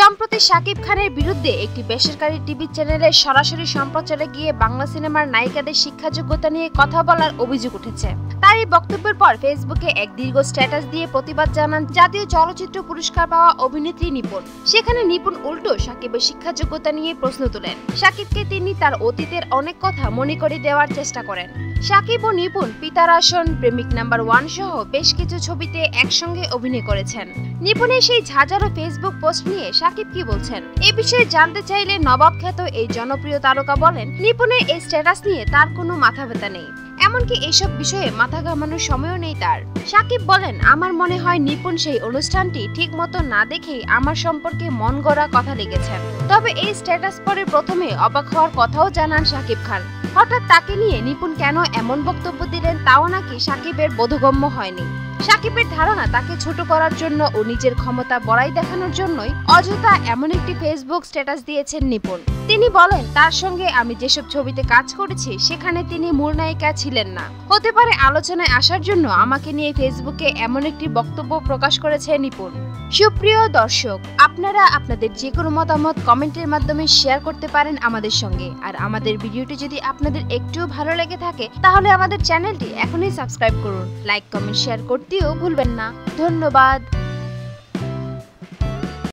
সম্প্রতি শাকিব খানের বিরুদ্ধে একটি বেসরকারি টিভি চ্যানেলে সরাসরি সম্প্রচারে গিয়ে বাংলা সিনেমার নায়িকাদের শিক্ষাযোগ্যতা নিয়ে কথা বলার অভিযোগ উঠেছে। তার এই বক্তব্যের পর ফেসবুকে এক দীর্ঘ স্ট্যাটাস দিয়ে প্রতিবাদ জানান জাতীয় চলচ্চিত্র পুরস্কার পাওয়া অভিনেত্রী নিপুণ। সেখানে নিপুণ উল্টো সাকিবের শিক্ষাযোগ্যতা নিয়ে প্রশ্ন তোলেন। সাকিবকে তিনি তার অতীতের অনেক কথা মনে করে দেওয়ার চেষ্টা করেন। সাকিব ও নিপুণ পিতার আসন, প্রেমিক নাম্বার ওয়ান সহ বেশ কিছু ছবিতে একসঙ্গে অভিনয় করেছেন। নিপুণের সেই ঝাঁঝারো ফেসবুক পোস্ট নিয়ে সাকিব কি বলছেন? এ বিষয়ে জানতে চাইলে নবাব খ্যাত এই জনপ্রিয় তারকা বলেন, নিপুণের এই স্ট্যাটাস নিয়ে তার কোনো মাথা ব্যথা নেই। এমনকি এসব বিষয়ে মাথা ঘামানোর সময়ও নেই তার। সাকিব বলেন, আমার মনে হয় নিপুণ সেই অনুষ্ঠানটি ঠিক মতো না দেখেই আমার সম্পর্কে মন গড়া কথা লিখেছেন। তবে এই স্ট্যাটাস পরে প্রথমে অবাক হওয়ার কথাও জানান সাকিব খান। হঠাৎ তাকে নিয়ে নিপুণ কেন এমন বক্তব্য দিলেন তাও নাকি সাকিবের বোধগম্য হয়নি। সাকিবের ধারণা, তাকে ছোট করার জন্য ও নিজের ক্ষমতা বড়াই দেখানোর জন্যই অযথা এমন একটি ফেসবুক স্ট্যাটাস দিয়েছেন নিপুণ। তিনি বলেন, তার সঙ্গে আমি যেসব ছবিতে কাজ করেছি, সেখানে তিনি মূল নায়িকা ছিলেন না। হতে পারে আলোচনায় আসার জন্য আমাকে নিয়ে ফেসবুকে এমন একটি বক্তব্য প্রকাশ করেছে নিপুণ। সুপ্রিয় দর্শক, আপনারা আপনাদের যে কোনো মতামত কমেন্টের মাধ্যমে শেয়ার করতে পারেন আমাদের সঙ্গে। আর আমাদের ভিডিওটি যদি আপনাদের একটুও ভালো লেগে থাকে, তাহলে আমাদের চ্যানেলটি এখনই সাবস্ক্রাইব করুন। লাইক, কমেন্ট, শেয়ার করতেও ভুলবেন না। ধন্যবাদ।